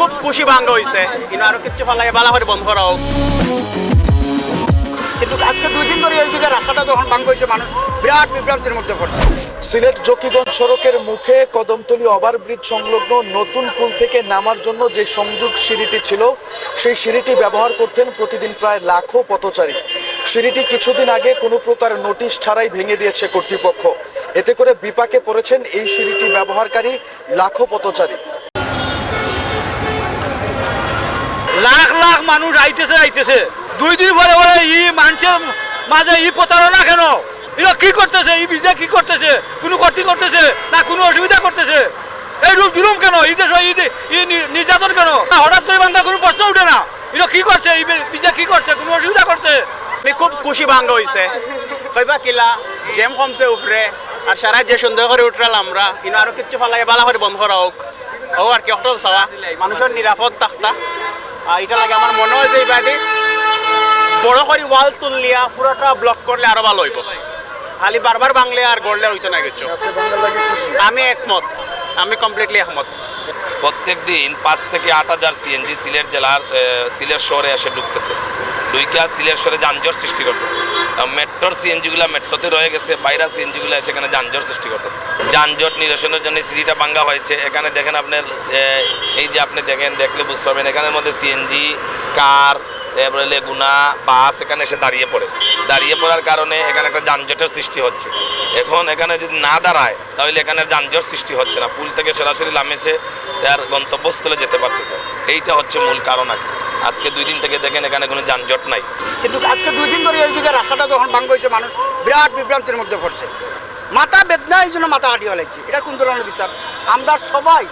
খুব খুশি ভাঙ্গ হয়েছে কিন্তু আরও কিছু ভালো লাগে বালা বন্ধ করা কিন্তু আজকে দুই দিন ধরে এই দিকে রাস্তাটা যখন ভাঙ্গ হয়েছে মানুষ বিরাট বিভ্রান্তির মধ্যে পড়ছে। সিলেট জকিগঞ্জ সড়কের মুখে কদমতলী ওভারব্রিজ সংলগ্ন নতুন পুল থেকে নামার জন্য যে সংযোগ সিঁড়িটি ছিল, সেই সিঁড়িটি ব্যবহার করতেন প্রতিদিন প্রায় লাখো পথচারী। সিঁড়িটি কিছুদিন আগে কোনো প্রকার নোটিশ ছাড়াই ভেঙে দিয়েছে কর্তৃপক্ষ। এতে করে বিপাকে পড়েছেন এই সিঁড়িটি ব্যবহারকারী লাখো পথচারী। মানুষ আইতেছে আইতেছে দুই দিন পরে পরে ই মানুষের মাঝে ই প্রতারণা কেন? এরা কি করতেছে? ই বিজে কি করতেছে? কোনো ক্ষতি করতেছে? না কোনো অসুবিধা করতেছে? এই রূপ দিলুম কেন? ই দেশ, ই নির্যাতন কেন? হঠাৎ করে বান্ধা কোনো প্রশ্ন উঠে না। এরা কি করছে? ই বিজে কি করছে? কোনো অসুবিধা করছে? খুব খুশি ভাঙ্গ হয়েছে কইবা কিলা জেম কমছে উপরে, আর সারা যে সুন্দর করে উঠলাম আমরা কিন্তু আরও কিছু লাগে, বালা করে বন্ধ করা হোক। ও আর কি অটো চাওয়া? মানুষের নিরাপদ থাকতা এটা লাগে আমার মনে হয় যে এইবারে বড় করে ওয়াল তুললিয়া পুরোটা ব্লক করলে আরও ভালো হইব খালি বারবার বাংলা আর গড়লে হইতো না কিছু আমি একমত। আমি কমপ্লিটলি একমত। প্রত্যেক দিন পাঁচ থেকে আট হাজার সিএনজি সিলেট জেলার সিলেট শহরে এসে ঢুকতেছে। দুইকা সিলেট শহরে যানজট সৃষ্টি করতেছে। মেট্রোর সিএনজিগুলা মেট্রোতে রয়ে গেছে, বাইরা সিএনজিগুলো এসে এখানে যানজট সৃষ্টি করতেছে। যানজট নিরসনের জন্য সিঁড়িটা ভাঙ্গা হয়েছে। এখানে দেখেন আপনার এই যে আপনি দেখেন, দেখলে বুঝতে পারবেন, এখানের মধ্যে সিএনজি কার তারপরে লেগুনা বাস, এখানে এসে দাঁড়িয়ে পড়ে। দাঁড়িয়ে পড়ার কারণে এখানে একটা যানজটের সৃষ্টি হচ্ছে। এখন এখানে যদি না দাঁড়ায়, তাহলে এখানে যানজট সৃষ্টি হচ্ছে না। পুল থেকে সরাসরি লামেছে তার গন্তব্যস্থলে যেতে পারতেছে। এইটা হচ্ছে মূল কারণ আর। আজকে দুই দিন থেকে দেখেন এখানে কোনো যানজট নাই। কিন্তু আজকে দুই দিন ধরে এই দিকে রাস্তাটা যখন ভাঙ্গ হয়েছে মানুষ বিরাট বিভ্রান্তির মধ্যে পড়ছে। মাথা বেদনা, এই জন্য মাথা হাঁটিয়ে লাগছে। এটা কোন ধরনের বিচার? আমরা সবাই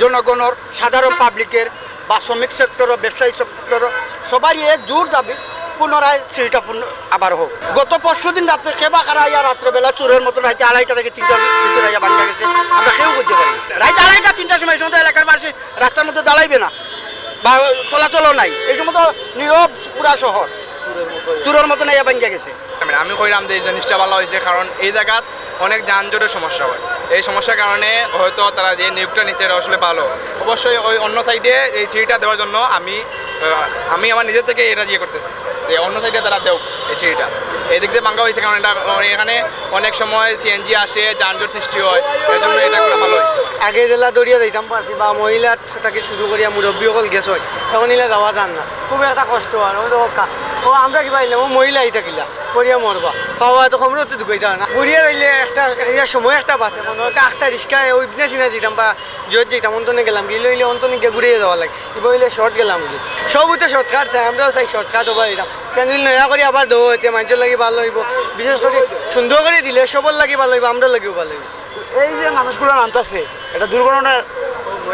জনগণর, সাধারণ পাবলিকের বা শ্রমিক সেক্টরও, ব্যবসায়ী সেক্টরও, সবারই এক জোর দাবি, পুনরায় সিঁড়িটা আবার হোক। গত পরশু দিন রাত্রে খেবা খারা ইয়া রাত্রেবেলা চোরের মতো রাইতে আড়াইটা থেকে তিনটা তিনটে গেছে। আমরা কেউ করতে পারি। রাইতে আড়াইটা, তিনটার সময় এই সময় এলাকার পাশে রাস্তার মধ্যে দাঁড়াইবে না। বা চলাচলও নাই। এই সময় তো নীরব পুরা শহর। চুরের মতো নাইয়া বানিয়ে গেছে। আমি- আমি কইলাম যে এই জিনিসটা ভালো হয়েছে, কারণ এই জায়গাত অনেক যানজটের সমস্যা হয়। এই সমস্যার কারণে হয়তো তারা যে নিয়োগটা নিচ্ছে এটা আসলে ভালো। অবশ্যই ওই অন্য সাইডে এই সিঁড়িটা দেওয়ার জন্য আমি আমি আমার নিজের থেকে এটা ইয়ে করতেছি, যে অন্য সাইডে তারা দেও এই সিঁড়িটা। এই দিক দিয়ে ভাঙ্গা হয়েছে কারণ এটা এখানে অনেক সময় সিএনজি আসে, যানজট সৃষ্টি হয় এই জন্য এটা করে ভালো হয়েছে। আগে জেলা দৌড়িয়া যাইতাম পারছি, বা মহিলা থেকে শুরু করিয়া মুরব্বী অকল গেছ হয়, তখন ইলা যাওয়া যান না। খুব একটা কষ্ট হয় ও আমরা কিবা আইলাম ও মহিলা আই থাকিলা। পাওয়া এত খবরও তো ঢুকাইতে না। ঘুরিয়া রইলে একটা সময় একটা বাসে মনে হয় আখটা রিক্সায় ওই বিনা চিনা যেতাম বা জোর যেতাম অন্তনে গেলাম গিয়ে লইলে অন্তনে গিয়ে ঘুরিয়ে যাওয়া লাগে। কিবা হইলে শর্ট গেলাম কি সবই তো শর্টকাট চাই আমরাও চাই শর্টকাট হবা দিতাম। কেন নয়া করে আবার দৌ এতিয়া মানুষের লাগি ভালো হইব বিশেষ করে সুন্দর করে দিলে সবর লাগি ভালো হইব আমরা লাগিও ভালো হইব এই যে মানুষগুলো নামতাছে এটা দুর্ঘটনার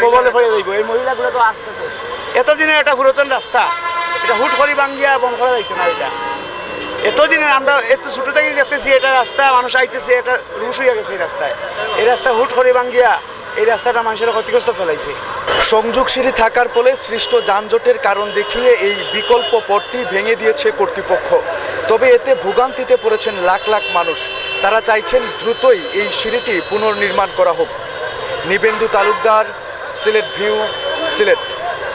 কবলে পড়ে যাইব এই মহিলাগুলো তো আসছে তো। এতদিনের একটা পুরাতন রাস্তা এটা হুট করে ভাঙ্গিয়া বন্ধ করা যাইতো না এটা। এতদিনের আমরা এত ছোটো থেকে যেতেছি এটা রাস্তা মানুষ আইতেছে, এটা রুশ হয়ে গেছে এই রাস্তায়। এই রাস্তা হুট করে ভাঙ্গিয়া, এই রাস্তাটা মানুষের ক্ষতিগ্রস্ত ফেলাইছে। সংযোগ সিঁড়ি থাকার ফলে সৃষ্ট যানজটের কারণ দেখিয়ে এই বিকল্প পথটি ভেঙে দিয়েছে কর্তৃপক্ষ। তবে এতে ভোগান্তিতে পড়েছেন লাখ লাখ মানুষ। তারা চাইছেন দ্রুতই এই সিঁড়িটি পুনর্নির্মাণ করা হোক। নিবেন্দু তালুকদার, সিলেট ভিউ, সিলেট।